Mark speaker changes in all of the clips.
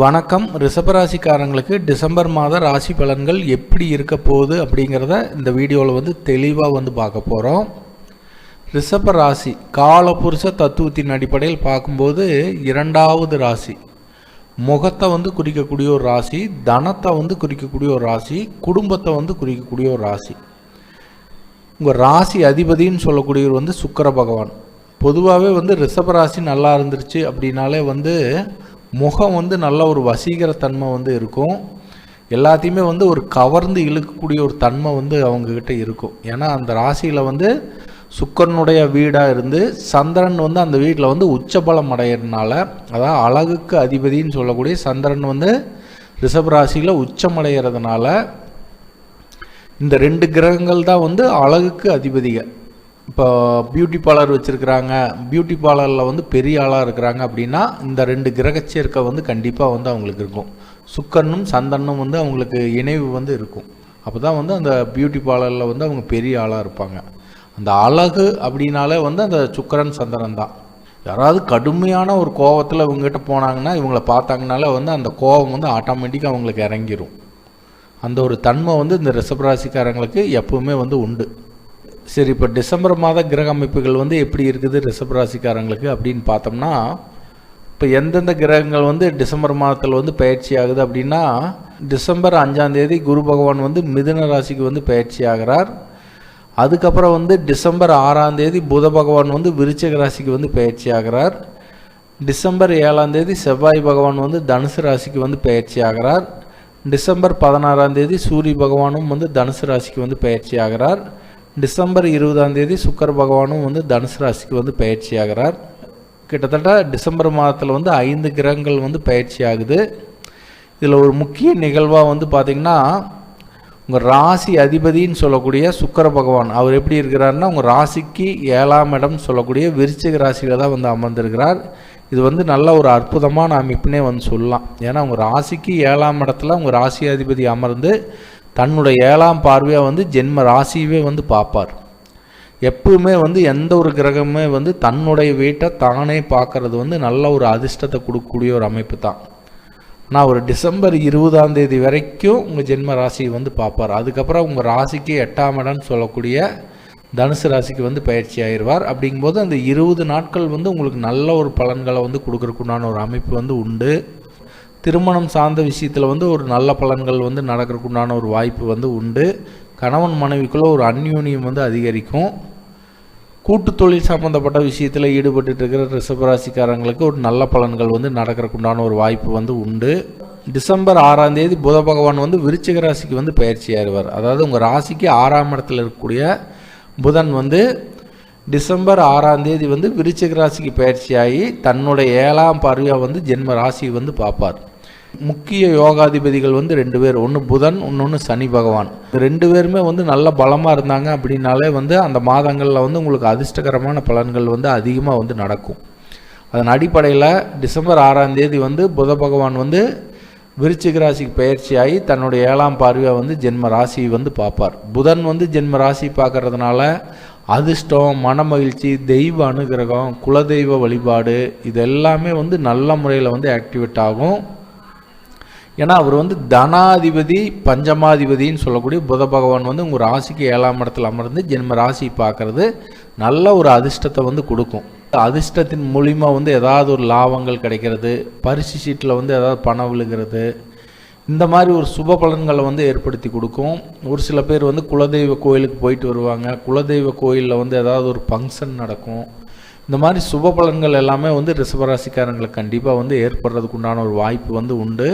Speaker 1: வணக்கம். ரிஷபராசிக்காரங்களுக்கு டிசம்பர் மாத ராசி பலன்கள் எப்படி இருக்க போகுது அப்படிங்கிறத இந்த வீடியோவில் வந்து தெளிவாக வந்து பார்க்க போகிறோம் ரிஷப ராசி காலபுருஷ தத்துவத்தின் அடிப்படையில் பார்க்கும்போது இரண்டாவது ராசி. முகத்தை வந்து குறிக்கக்கூடிய ஒரு ராசி தனத்தை வந்து குறிக்கக்கூடிய ஒரு ராசி குடும்பத்தை வந்து குறிக்கக்கூடிய ஒரு ராசி. உங்கள் ராசி அதிபதின்னு சொல்லக்கூடியவர் வந்து சுக்கர பகவான். பொதுவாகவே வந்து ரிஷப ராசி நல்லா இருந்துருச்சு அப்படின்னாலே வந்து முகம் வந்து நல்ல ஒரு வசீகரத்தன்மை வந்து இருக்கும். எல்லாத்தையுமே வந்து ஒரு கவர்ந்து இழுக்கக்கூடிய ஒரு தன்மை வந்து அவங்கக்கிட்ட இருக்கும். ஏன்னா அந்த ராசியில் வந்து சுக்கரனுடைய வீடாக இருந்து சந்திரன் வந்து அந்த வீட்டில் வந்து உச்சபலம் அடையிறதுனால அதாவது அழகுக்கு அதிபதின்னு சொல்லக்கூடிய சந்திரன் வந்து ரிஷப் ராசியில் உச்சமடைகிறதுனால இந்த ரெண்டு கிரகங்கள் தான் வந்து அழகுக்கு அதிபதிகள். இப்போ பியூட்டி பார்லர் வச்சுருக்கிறாங்க. பியூட்டி பார்லரில் வந்து பெரிய ஆளாக இருக்கிறாங்க அப்படின்னா இந்த ரெண்டு கிரகச்சேர்க்கை வந்து கண்டிப்பாக வந்து அவங்களுக்கு இருக்கும். சுக்கரனும் சந்தனும் வந்து அவங்களுக்கு இணைவு வந்து இருக்கும். அப்போ தான் வந்து அந்த பியூட்டி பார்லரில் வந்து அவங்க பெரிய ஆளாக இருப்பாங்க. அந்த அழகு அப்படின்னாலே வந்து அந்த சுக்கரன் சந்திரன் தான். யாராவது கடுமையான ஒரு கோவத்தில் இவங்ககிட்ட போனாங்கன்னா இவங்கள பார்த்தாங்கனால வந்து அந்த கோபம் வந்து ஆட்டோமேட்டிக்காக அவங்களுக்கு இறங்கிரும். அந்த ஒரு தன்மை வந்து இந்த ரிஷபராசிக்காரங்களுக்கு எப்பவுமே வந்து உண்டு. சரி இப்போ டிசம்பர் மாத கிரக அமைப்புகள் வந்து எப்படி இருக்குது ரிஷபராசிக்காரங்களுக்கு அப்படின்னு பார்த்தோம்னா இப்போ எந்தெந்த கிரகங்கள் வந்து டிசம்பர் மாதத்தில் வந்து பயிற்சி ஆகுது அப்படின்னா டிசம்பர் அஞ்சாம் தேதி குரு பகவான் வந்து மிதுன ராசிக்கு வந்து பயிற்சி ஆகிறார். அதுக்கப்புறம் வந்து டிசம்பர் ஆறாம் தேதி புத பகவான் வந்து விருச்சக ராசிக்கு வந்து பயிற்சி ஆகிறார். டிசம்பர் ஏழாம் தேதி செவ்வாய் பகவான் வந்து தனுசு ராசிக்கு வந்து பயிற்சி ஆகிறார். டிசம்பர் பதினாறாம் தேதி சூரிய பகவானும் வந்து தனுசு ராசிக்கு வந்து பயிற்சி ஆகிறார். டிசம்பர் இருபதாம் தேதி சுக்கர பகவானும் வந்து தனுசு ராசிக்கு வந்து பயிற்சி ஆகிறார். கிட்டத்தட்ட டிசம்பர் மாதத்தில் வந்து ஐந்து கிரகங்கள் வந்து பயிற்சி ஆகுது. இதில் ஒரு முக்கிய நிகழ்வாக வந்து பார்த்திங்கன்னா உங்கள் ராசி அதிபதின்னு சொல்லக்கூடிய சுக்கர பகவான் அவர் எப்படி இருக்கிறாருன்னா உங்கள் ராசிக்கு ஏழாம் இடம் சொல்லக்கூடிய விருச்சிக ராசியில் தான் வந்து அமர்ந்திருக்கிறார். இது வந்து நல்ல ஒரு அற்புதமான அமைப்புனே வந்து சொல்லலாம். ஏன்னா உங்கள் ராசிக்கு ஏழாம் இடத்துல உங்கள் ராசி அதிபதி அமர்ந்து தன்னுடைய ஏழாம் பார்வையாக வந்து ஜென்ம ராசியவே வந்து பார்ப்பார். எப்பவுமே வந்து எந்த ஒரு கிரகமே வந்து தன்னுடைய வீட்டை தானே பார்க்கறது வந்து நல்ல ஒரு அதிர்ஷ்டத்தை கொடுக்கக்கூடிய ஒரு அமைப்பு தான். நான் ஒரு டிசம்பர் இருபதாம் தேதி வரைக்கும் உங்கள் ஜென்ம ராசியை வந்து பார்ப்பார். அதுக்கப்புறம் உங்கள் ராசிக்கு எட்டாம் இடம்னு சொல்லக்கூடிய தனுசு ராசிக்கு வந்து பயிற்சி ஆயிடுவார். அப்படிங்கும்போது அந்த இருபது நாட்கள் வந்து உங்களுக்கு நல்ல ஒரு பலன்களை வந்து கொடுக்குறக்குண்டான ஒரு அமைப்பு வந்து உண்டு. திருமணம் சார்ந்த விஷயத்தில் வந்து ஒரு நல்ல பலன்கள் வந்து நடக்கிறதுக்குண்டான ஒரு வாய்ப்பு வந்து உண்டு. கணவன் மனைவிக்குள்ளே ஒரு அந்யூன்யம் வந்து அதிகரிக்கும். கூட்டு தொழில் சம்மந்தப்பட்ட விஷயத்தில் ஈடுபட்டு இருக்கிற ரிஷபராசிக்காரங்களுக்கு ஒரு நல்ல பலன்கள் வந்து நடக்கிறதுக்குண்டான ஒரு வாய்ப்பு வந்து உண்டு. டிசம்பர் ஆறாம் தேதி புத பகவான் வந்து விருச்சிக ராசிக்கு வந்து பயிற்சி ஆயிடுவார் அதாவது உங்கள் ராசிக்கு ஆறாம் இடத்துல இருக்கக்கூடிய புதன் வந்து டிசம்பர் ஆறாம் தேதி வந்து விருச்சிக ராசிக்கு பயிற்சியாகி தன்னுடைய ஏழாம் பார்வையாக வந்து ஜென்ம ராசியை வந்து பார்ப்பார். முக்கிய யோகாதிபதிகள் வந்து ரெண்டு பேர். ஒன்று புதன் இன்னொன்று சனி பகவான். ரெண்டு பேருமே வந்து நல்ல பலமாக இருந்தாங்க அப்படின்னாலே வந்து அந்த மாதங்களில் வந்து உங்களுக்கு அதிர்ஷ்டகரமான பலன்கள் வந்து அதிகமாக வந்து நடக்கும். அதன் அடிப்படையில் டிசம்பர் ஆறாம் தேதி வந்து புத பகவான் வந்து விருச்சிக ராசிக்கு பயிற்சியாகி தன்னுடைய ஏழாம் பார்வையாக வந்து ஜென்ம ராசியை வந்து பார்ப்பார். புதன் வந்து ஜென்ம ராசி பார்க்கறதுனால அதிர்ஷ்டம் மன மகிழ்ச்சி தெய்வ அனுகிரகம் குலதெய்வ வழிபாடு இது எல்லாமே வந்து நல்ல முறையில் வந்து ஆக்டிவேட் ஆகும். ஏன்னா அவர் வந்து தனாதிபதி பஞ்சமாதிபதின்னு சொல்லக்கூடிய புத பகவான் வந்து உங்கள் ராசிக்கு ஏழாம் இடத்துல அமர்ந்து ஜென்ம ராசி பார்க்கறது நல்ல ஒரு அதிர்ஷ்டத்தை வந்து கொடுக்கும். அதிர்ஷ்டத்தின் மூலிமா வந்து ஏதாவது ஒரு லாபங்கள் கிடைக்கிறது பரிசு சீட்டில் வந்து ஏதாவது பணம் விழுகிறது இந்த மாதிரி ஒரு சுப பலன்களை வந்து ஏற்படுத்தி கொடுக்கும். ஒரு சில பேர் வந்து குலதெய்வ கோயிலுக்கு போயிட்டு வருவாங்க. குலதெய்வ கோயிலில் வந்து ஏதாவது ஒரு ஃபங்க்ஷன் நடக்கும். இந்த மாதிரி சுப பலன்கள் எல்லாமே வந்து ரிஷபராசிக்காரங்களுக்கு கண்டிப்பாக வந்து ஏற்படுறதுக்கு உண்டான ஒரு வாய்ப்பு வந்து உண்டு.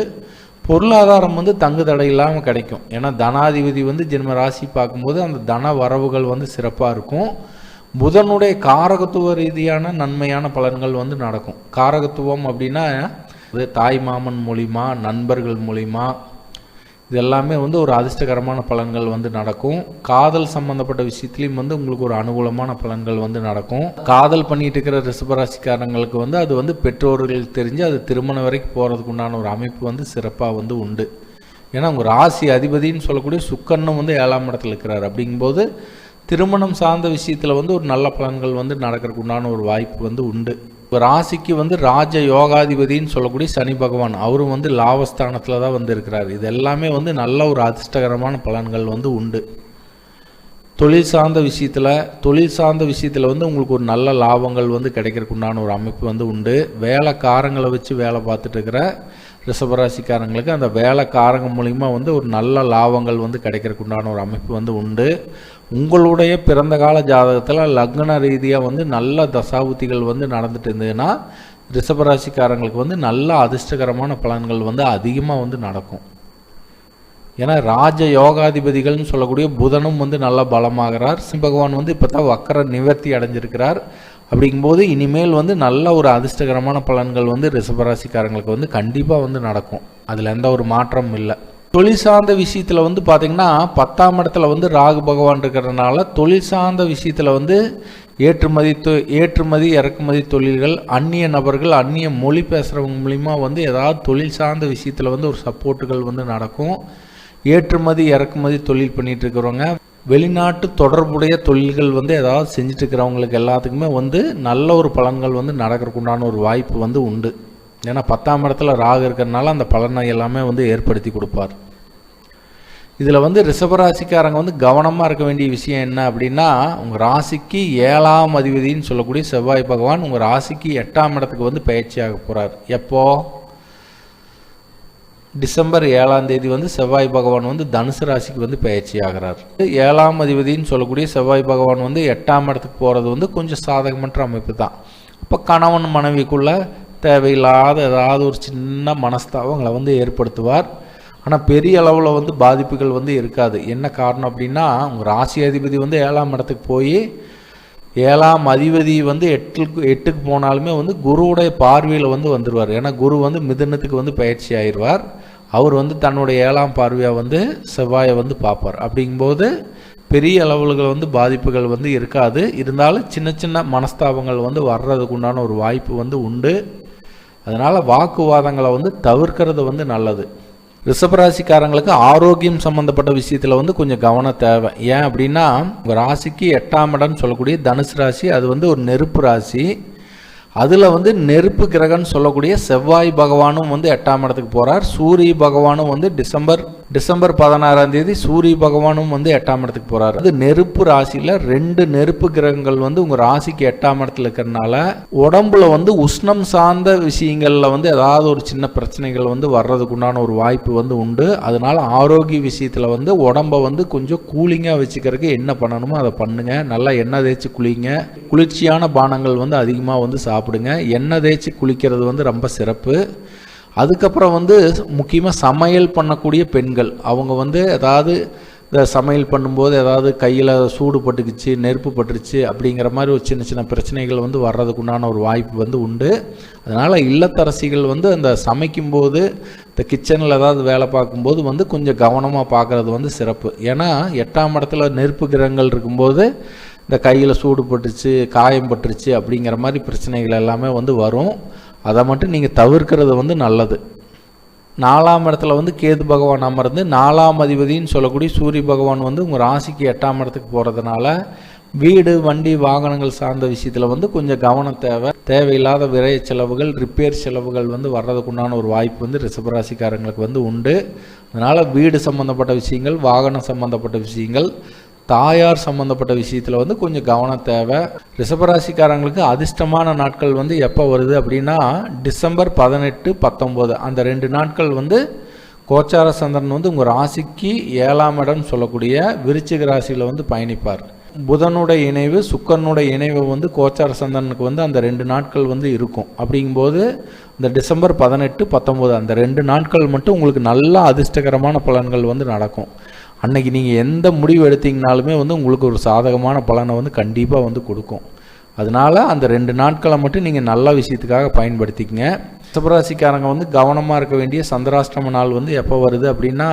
Speaker 1: பொருளாதாரம் வந்து தங்கு தடை இல்லாமல் கிடைக்கும். ஏன்னா தனாதிபதி வந்து ஜென்ம ராசி பார்க்கும்போது அந்த தன வரவுகள் வந்து சிறப்பாக இருக்கும். புதனுடைய காரகத்துவ ரீதியான நன்மையான பலன்கள் வந்து நடக்கும். காரகத்துவம் அப்படின்னா தாய் மாமன் மூலிமா நண்பர்கள் மூலிமா இது எல்லாமே வந்து ஒரு அதிர்ஷ்டகரமான பலன்கள் வந்து நடக்கும். காதல் சம்பந்தப்பட்ட விஷயத்துலையும் வந்து உங்களுக்கு ஒரு அனுகூலமான பலன்கள் வந்து நடக்கும். காதல் பண்ணிட்டு இருக்கிற ரிஷபராசிக்காரங்களுக்கு வந்து அது வந்து பெற்றோர்கள் தெரிஞ்சு அது திருமணம் வரைக்கும் போகிறதுக்கு உண்டான ஒரு அமைப்பு வந்து சிறப்பாக வந்து உண்டு. ஏன்னா உங்கள் ராசி அதிபதின்னு சொல்லக்கூடிய சுக்கன்னும் வந்து ஏழாம் இடத்துல இருக்கிறார். அப்படிங்கும்போது திருமணம் சார்ந்த விஷயத்தில் வந்து ஒரு நல்ல பலன்கள் வந்து நடக்கிறதுக்கு உண்டான ஒரு வாய்ப்பு வந்து உண்டு. ராசிக்கு வந்து ராஜ யோகாதிபதின்னு சொல்லக்கூடிய சனி பகவான் அவரும் வந்து லாபஸ்தானத்தில் தான் வந்து இருக்கிறார் இது எல்லாமே வந்து நல்ல ஒரு அதிர்ஷ்டகரமான பலன்கள் வந்து உண்டு. தொழில் சார்ந்த விஷயத்தில் தொழில் சார்ந்த விஷயத்தில் வந்து உங்களுக்கு ஒரு நல்ல லாபங்கள் வந்து கிடைக்கிறக்குண்டான ஒரு அமைப்பு வந்து உண்டு. வேலைக்காரங்களை வச்சு வேலை பார்த்துட்டு இருக்கிற ரிஷபராசிக்காரங்களுக்கு அந்த வேலைக்காரங்க மூலிமா வந்து ஒரு நல்ல லாபங்கள் வந்து கிடைக்கிறதுக்கு உண்டான ஒரு அமைப்பு வந்து உண்டு. உங்களுடைய பிறந்த கால ஜாதகத்தில் லக்ன ரீதியாக வந்து நல்ல தசாபுத்திகள் வந்து நடந்துட்டு இருந்ததுன்னா ரிஷபராசிக்காரங்களுக்கு வந்து நல்ல அதிர்ஷ்டகரமான பலன்கள் வந்து அதிகமாக வந்து நடக்கும். ஏன்னா ராஜ யோகாதிபதிகள்னு சொல்லக்கூடிய புதனும் வந்து நல்லா பலமாகிறார். பகவான் வந்து இப்போ தான் வக்கர நிவர்த்தி அடைஞ்சிருக்கிறார். அப்படிங்கும்போது இனிமேல் வந்து நல்ல ஒரு அதிர்ஷ்டகரமான பலன்கள் வந்து ரிஷபராசிக்காரங்களுக்கு வந்து கண்டிப்பாக வந்து நடக்கும். அதில் எந்த ஒரு மாற்றமும் இல்லை. தொழில் சார்ந்த விஷயத்தில் வந்து பார்த்திங்கன்னா பத்தாம் இடத்துல வந்து ராகு பகவான் இருக்கிறதுனால தொழில் சார்ந்த விஷயத்தில் வந்து ஏற்றுமதி தொ ஏற்றுமதி இறக்குமதி தொழில்கள் அந்நிய நபர்கள் அந்நிய மொழி பேசுகிறவங்க மூலிமா வந்து ஏதாவது தொழில் சார்ந்த விஷயத்தில் வந்து ஒரு சப்போர்ட்டுகள் வந்து நடக்கும். ஏற்றுமதி இறக்குமதி தொழில் பண்ணிகிட்டு இருக்கிறவங்க வெளிநாட்டு தொடர்புடைய தொழில்கள் வந்து ஏதாவது செஞ்சுட்டு இருக்கிறவங்களுக்கு எல்லாத்துக்குமே வந்து நல்ல ஒரு பலன்கள் வந்து நடக்கிறதுக்கு உண்டான ஒரு வாய்ப்பு வந்து உண்டு. ஏன்னா பத்தாம் இடத்துல ராகு இருக்கிறனால அந்த பலனை எல்லாமே வந்து ஏற்படுத்தி கொடுப்பார். இதில் வந்து ரிஷபராசிக்காரங்க வந்து கவனமாக இருக்க வேண்டிய விஷயம் என்ன அப்படின்னா உங்கள் ராசிக்கு ஏழாம் அதிபதினு சொல்லக்கூடிய செவ்வாய் பகவான் உங்கள் ராசிக்கு எட்டாம் இடத்துக்கு வந்து பயிற்சியாக போகிறார் எப்போது டிசம்பர் ஏழாம் தேதி வந்து செவ்வாய் பகவான் வந்து தனுசு ராசிக்கு வந்து பயிற்சி ஆகிறார். ஏழாம் அதிபதினு சொல்லக்கூடிய செவ்வாய் பகவான் வந்து எட்டாம் இடத்துக்கு போகிறது வந்து கொஞ்சம் சாதகமற்ற அமைப்பு தான். அப்போ கணவன் மனைவிக்குள்ள தேவையில்லாத ஏதாவது ஒரு சின்ன மனஸ்தாபங்களை வந்து ஏற்படுத்துவார். ஆனால் பெரிய அளவில் வந்து பாதிப்புகள் வந்து இருக்காது. என்ன காரணம் அப்படின்னா உங்கள் ராசி அதிபதி வந்து ஏழாம் இடத்துக்கு போய் ஏழாம் அதிபதி வந்து எட்டுக்கு எட்டுக்கு போனாலுமே வந்து குருவுடைய பார்வையில் வந்து வந்துடுவார் ஏன்னா குரு வந்து மிதனத்துக்கு வந்து பயிற்சி ஆயிடுவார். அவர் வந்து தன்னுடைய ஏழாம் பார்வையாக வந்து செவ்வாயை வந்து பார்ப்பார். அப்படிங்கும்போது பெரிய அளவுகள் வந்து பாதிப்புகள் வந்து இருக்காது. இருந்தாலும் சின்ன சின்ன மனஸ்தாபங்கள் வந்து வர்றதுக்கு உண்டான ஒரு வாய்ப்பு வந்து உண்டு. அதனால் வாக்குவாதங்களை வந்து தவிர்க்கிறது வந்து நல்லது. ரிஷபராசிக்காரங்களுக்கு ஆரோக்கியம் சம்மந்தப்பட்ட விஷயத்தில் வந்து கொஞ்சம் கவனம் தேவை. ஏன் அப்படின்னா உங்கள் ராசிக்கு எட்டாம் இடம்னு சொல்லக்கூடிய தனுசு ராசி அது வந்து ஒரு நெருப்பு ராசி. அதில் வந்து நெருப்பு கிரகம்னு சொல்லக்கூடிய செவ்வாய் பகவானும் வந்து எட்டாம் இடத்துக்கு போகிறார் சூரிய பகவானும் வந்து டிசம்பர் டிசம்பர் பதினாறாம் தேதி சூரிய பகவானும் வந்து எட்டாம் இடத்துக்கு போகிறார் அது நெருப்பு ராசியில் ரெண்டு நெருப்பு கிரகங்கள் வந்து உங்கள் ராசிக்கு எட்டாம் இடத்துல இருக்கிறனால உடம்புல வந்து உஷ்ணம் சார்ந்த விஷயங்களில் வந்து ஏதாவது ஒரு சின்ன பிரச்சனைகள் வந்து வர்றதுக்கு உண்டான ஒரு வாய்ப்பு வந்து உண்டு. அதனால ஆரோக்கிய விஷயத்தில் வந்து உடம்பை வந்து கொஞ்சம் கூலிங்காக வச்சுக்கிறதுக்கு என்ன பண்ணணுமோ அதை பண்ணுங்க. நல்லா எண்ணெய் தேய்ச்சி குளிங்க. குளிர்ச்சியான பானங்கள் வந்து அதிகமாக வந்து சாப்பிடுங்க. எண்ணெய் தேய்ச்சி குளிக்கிறது வந்து ரொம்ப சிறப்பு. அதுக்கப்புறம் வந்து முக்கியமாக சமையல் பண்ணக்கூடிய பெண்கள். அவங்க வந்து ஏதாவது இந்த சமையல் பண்ணும்போது ஏதாவது கையில் சூடு பட்டுக்குச்சு நெருப்பு பட்டுருச்சு அப்படிங்கிற மாதிரி ஒரு சின்ன சின்ன பிரச்சனைகள் வந்து வர்றதுக்கு உண்டான ஒரு வாய்ப்பு வந்து உண்டு. அதனால் இல்லத்தரசிகள் வந்து அந்த சமைக்கும்போது இந்த கிச்சனில் ஏதாவது வேலை பார்க்கும்போது வந்து கொஞ்சம் கவனமாக பார்க்குறது வந்து சிறப்பு. ஏன்னா எட்டாம் இடத்துல நெருப்பு கிரகங்கள் இருக்கும்போது இந்த கையில் சூடு பட்டுச்சு காயம் பட்டுருச்சு அப்படிங்கிற மாதிரி பிரச்சனைகள் எல்லாமே வந்து வரும். அதை மட்டும் நீங்கள் தவிர்க்கிறது வந்து நல்லது. நாலாம் இடத்துல வந்து கேது பகவான் அமர்ந்து நாலாம் அதிபதினு சொல்லக்கூடிய சூரிய பகவான் வந்து உங்கள் ராசிக்கு எட்டாம் இடத்துக்கு போகிறதுனால வீடு வண்டி வாகனங்கள் சார்ந்த விஷயத்தில் வந்து கொஞ்சம் கவனம் தேவை. தேவையில்லாத விரைய செலவுகள் ரிப்பேர் செலவுகள் வந்து வர்றதுக்குண்டான ஒரு வாய்ப்பு வந்து ரிஷபராசிக்காரங்களுக்கு வந்து உண்டு. அதனால் வீடு சம்மந்தப்பட்ட விஷயங்கள் வாகனம் சம்மந்தப்பட்ட விஷயங்கள் தாயார் சம்மந்தப்பட்ட விஷயத்தில் வந்து கொஞ்சம் கவனம் தேவை. ரிஷபராசிக்காரங்களுக்கு அதிர்ஷ்டமான நாட்கள் வந்து எப்போ வருது அப்படின்னா டிசம்பர் பதினெட்டு பத்தொம்போது அந்த ரெண்டு நாட்கள் வந்து கோச்சார சந்திரன் வந்து உங்கள் ராசிக்கு ஏழாம் இடம் சொல்லக்கூடிய விருச்சிக ராசியில் வந்து பயணிப்பார். புதனுடைய இணைவு சுக்கரனுடைய இணைவு வந்து கோச்சார சந்திரனுக்கு வந்து அந்த ரெண்டு நாட்கள் வந்து இருக்கும். அப்படிங்கும்போது இந்த டிசம்பர் பதினெட்டு பத்தொம்போது அந்த ரெண்டு நாட்கள் மட்டும் உங்களுக்கு நல்ல அதிர்ஷ்டகரமான பலன்கள் வந்து நடக்கும். அன்னைக்கு நீங்கள் எந்த முடிவு எடுத்தீங்கனாலுமே வந்து உங்களுக்கு ஒரு சாதகமான பலனை வந்து கண்டிப்பாக வந்து கொடுக்கும். அதனால் அந்த ரெண்டு நாட்களை மட்டும் நீங்கள் நல்ல விஷயத்துக்காக பயன்படுத்திக்கங்க. ரிஷபராசிக்காரங்க வந்து கவனமாக இருக்க வேண்டிய சந்திராஷ்டிரம நாள் வந்து எப்போ வருது அப்படின்னா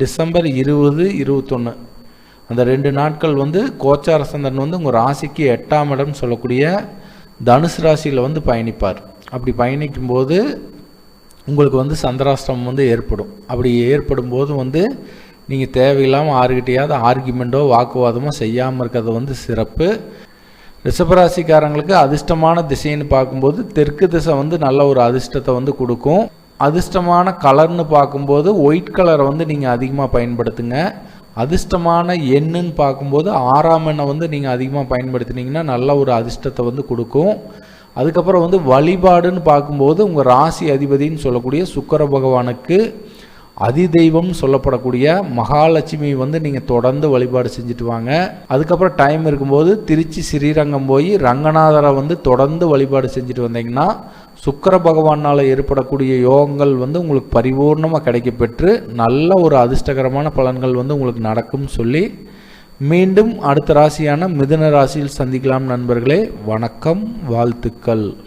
Speaker 1: டிசம்பர் இருபது இருபத்தொன்று அந்த ரெண்டு நாட்கள் வந்து கோச்சார சந்திரன் வந்து உங்கள் ராசிக்கு எட்டாம் இடம் சொல்லக்கூடிய தனுசு ராசியில் வந்து பயணிப்பார். அப்படி பயணிக்கும்போது உங்களுக்கு வந்து சந்திராஷ்டிரமம் வந்து ஏற்படும். அப்படி ஏற்படும் போது வந்து நீங்கள் தேவையில்லாமல் ஆறுகிட்டையாவது ஆர்குமெண்ட்டோ வாக்குவாதமோ செய்யாமல் இருக்கிறது வந்து சிறப்பு. ரிஷபராசிக்காரங்களுக்கு அதிர்ஷ்டமான திசைன்னு பார்க்கும்போது தெற்கு திசை வந்து நல்ல ஒரு அதிர்ஷ்டத்தை வந்து கொடுக்கும். அதிர்ஷ்டமான கலர்னு பார்க்கும்போது ஒயிட் கலரை வந்து நீங்கள் அதிகமாக பயன்படுத்துங்க. அதிர்ஷ்டமான எண்ணுன்னு பார்க்கும்போது ஆறாம் எண்ணை வந்து நீங்கள் அதிகமாக பயன்படுத்தினீங்கன்னா நல்ல ஒரு அதிர்ஷ்டத்தை வந்து கொடுக்கும். அதுக்கப்புறம் வந்து வழிபாடுன்னு பார்க்கும்போது உங்கள் ராசி அதிபதின்னு சொல்லக்கூடிய சுக்கர பகவானுக்கு அதிதெய்வம் சொல்லப்படக்கூடிய மகாலட்சுமி வந்து நீங்கள் தொடர்ந்து வழிபாடு செஞ்சுட்டு வாங்க. அதுக்கப்புறம் டைம் இருக்கும்போது திருச்சி ஸ்ரீரங்கம் போய் ரங்கநாதரை வந்து தொடர்ந்து வழிபாடு செஞ்சுட்டு வந்தீங்கன்னா சுக்கர பகவானால் ஏற்படக்கூடிய யோகங்கள் வந்து உங்களுக்கு பரிபூர்ணமாக கிடைக்கப்பெற்று நல்ல ஒரு அதிர்ஷ்டகரமான பலன்கள் வந்து உங்களுக்கு நடக்கும்னு சொல்லி மீண்டும் அடுத்த ராசியான மிதுன ராசியில் சந்திக்கலாம் நண்பர்களே. வணக்கம் வாழ்த்துக்கள்.